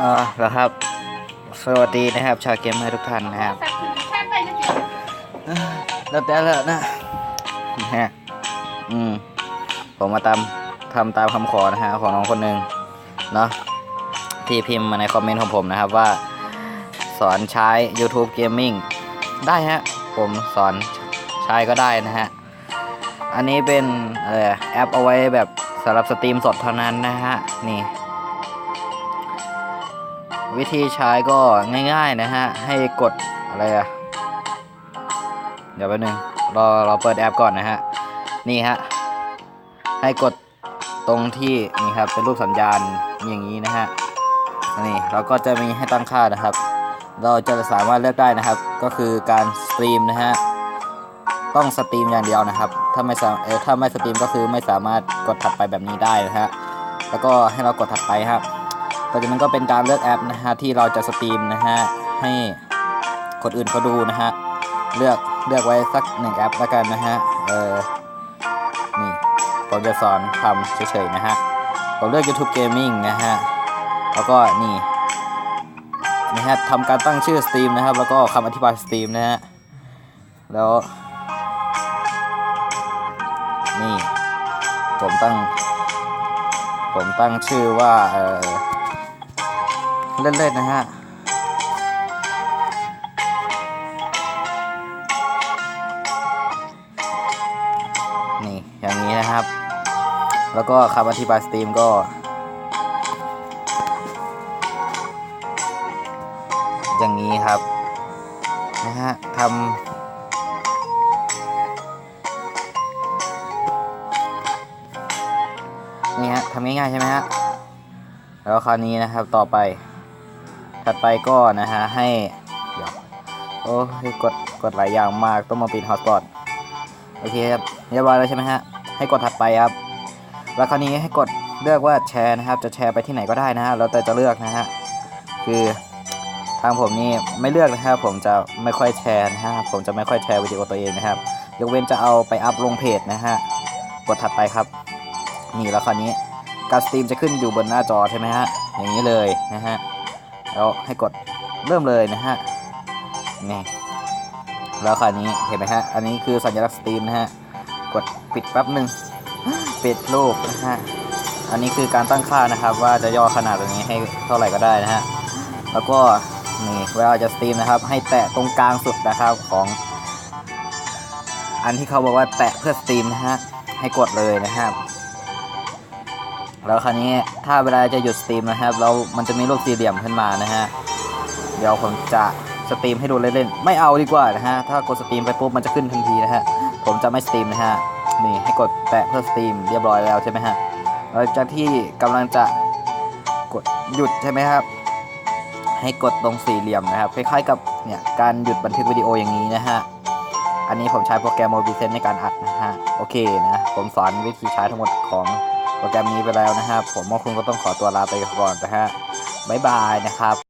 อ่าแล้วครับ สวัสดีนะครับ ชาวเกมเมอร์ทุกท่านนะครับแล้วแต่ละนะนะฮะอืม ผมมาตามทำตามคำขอนะฮะของน้องคนหนึ่งเนาะที่พิมพ์มาในคอมเมนต์ของผมนะครับว่า สอนใช้ YouTube Gaming ได้ฮะ ผมสอนใช้ก็ได้นะฮะ อันนี้เป็นเอ่อแอปเอาไว้แบบ สำหรับสตรีมสดเท่านั้นนะฮะ นี่ วิธีใช้ก็ง่ายๆนะฮะ ให้กดอะไรอะเดี๋ยวแป๊บนึงรอเราเปิดแอปก่อนนะฮะ นี่ฮะ ให้กดตรงที่นี่ครับเป็นรูปสัญญาณอย่างนี้นะฮะนี่เราก็จะมีให้ตั้งค่านะครับ เราจะสามารถเลือกได้นะครับ ก็คือการสตรีมนะฮะ ต้องสตรีมอย่างเดียวนะครับ ถ้าไม่สเออถ้าไม่สตรีมก็คือไม่สามารถกดถัดไปแบบนี้ได้นะฮะ แล้วก็ให้เรากดถัดไปครับต่อจากนั้นก็เป็นการเลือกแอปนะฮะที่เราจะสตรีมนะฮะให้คนอื่นเขาดูนะฮะ เลือกเลือกไว้สักหนึ่งแอปแล้วกันนะฮะ เออนี่ผมจะสอนทำเฉยๆนะฮะ ผมเลือก YouTube Gaming นะฮะ แล้วก็นี่นะฮะทำการตั้งชื่อสตรีมนะครับ แล้วก็คำอธิบายสตรีมนะฮะ แล้ว นี่ ผมตั้ง ผมตั้งชื่อว่าเออเล่นๆนะฮะนี่อย่างนี้นะครับ แล้วก็คำอธิบายสตรีมก็อย่างนี้ครับนะฮะทำ นี่ฮะทำง่ายๆใช่ไหมฮะแล้วคราวนี้นะครับต่อไป ถัดไปก็นะฮะให้เดี๋ยวโอ้ยกดกดหลายอย่างมากต้องมาปิดฮอตสปอตโอเคครับเรียบร้อยแล้วใช่ไหมฮะให้กดถัดไปครับ แล้วคราวนี้ให้กดเลือกว่าแชร์นะครับ จะแชร์ไปที่ไหนก็ได้นะฮะแล้วแต่จะเลือกนะฮะคือทางผมนี่ไม่เลือกนะครับผมจะไม่ค่อยแชร์นะฮะผมจะไม่ค่อยแชร์วิดีโอตัวเองนะครับยกเว้นจะเอาไปอัพลงเพจนะฮะกดถัดไปครับ นี่แล้วคราวนี้การสตรีมจะขึ้นอยู่บนหน้าจอใช่ไหมฮะอย่างนี้เลยนะฮะแล้วให้กดเริ่มเลยนะฮะนี่แล้วคราวนี้เห็นไหมฮะอันนี้คือสัญลักษณ์สตรีมนะฮะกดปิดแป๊บหนึ่งปิดรูปนะฮะอันนี้คือการตั้งค่านะครับ ว่าจะย่อขนาดตรงนี้ให้เท่าไหร่ก็ได้นะฮะแล้วก็นี่เวลาจะสตรีมนะครับ ให้แตะตรงกลางสุดนะครับของ อันที่เขาบอกว่าแตะเพื่อสตรีมนะฮะให้กดเลยนะครับ แล้วคราวนี้ถ้าเวลาจะหยุดสตรีมนะครับแล้วมันจะมีรูปสี่เหลี่ยมขึ้นมานะฮะเดี๋ยวผมจะสตรีมให้ดูเล่นๆไม่เอาดีกว่านะฮะถ้ากดสตรีมไปปุ๊บมันจะขึ้นทันทีนะฮะผมจะไม่สตรีมนะฮะนี่ให้กดแตะเพื่อสตรีมเรียบร้อยแล้วใช่ไหมฮะหลังจากที่กำลังจะกดหยุดใช่ไหมครับ ให้กดตรงสี่เหลี่ยมนะครับคล้ายๆกับเนี่ยการหยุดบันทึกวิดีโออย่างนี้นะฮะอันนี้ผมใช้โปรแกรม Mobizen ในการอัดนะฮะโอเคนะผมสอนวิธีใช้ทั้งหมดของ โปรแกรมนี้ไปแล้วนะครับ ผมว่าคุณก็ต้องขอตัวลาไปก่อนนะฮะบ๊ายบายนะครับ